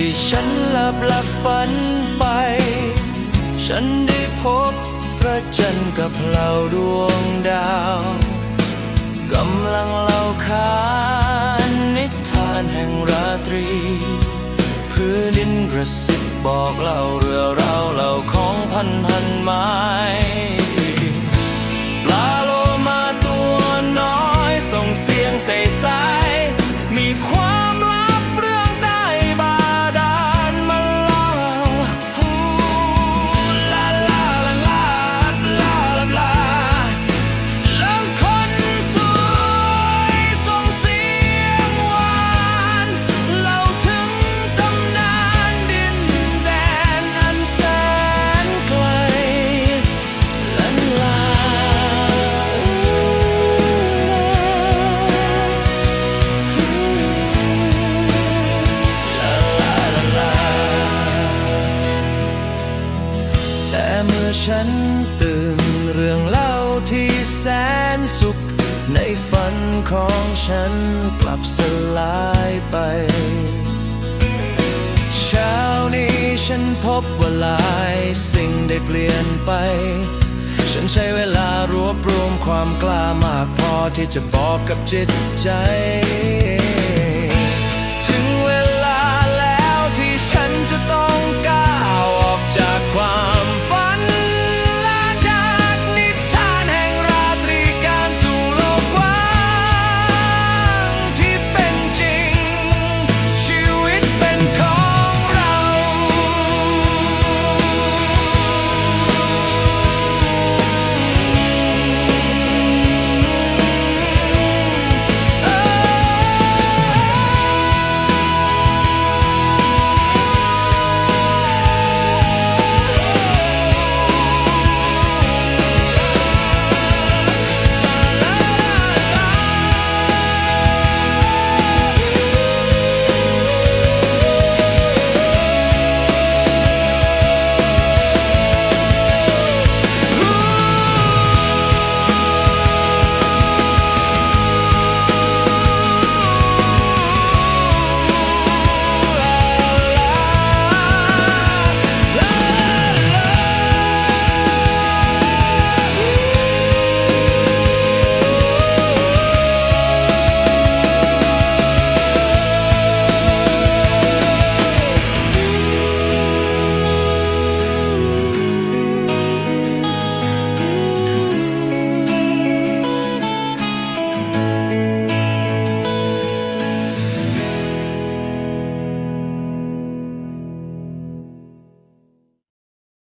ที่ฉันหลับหลับฝันไป ฉันได้พบพระจันทร์กับเราดวงดาวกำลังเล่าขานนิทานแห่งราตรี พื้นดินกระซิบบอกเล่าเรื่อราวเล่าของพันหันไม้ ฉันตื่นเรื่องเล่าที่แสนสุข ในฝันของฉันกลับสลายไปเช้านี้ฉันพบว่าหลายสิ่งได้เปลี่ยนไป ฉันใช้เวลารวบรวมความกล้ามากพอที่จะบอกกับจิตใจ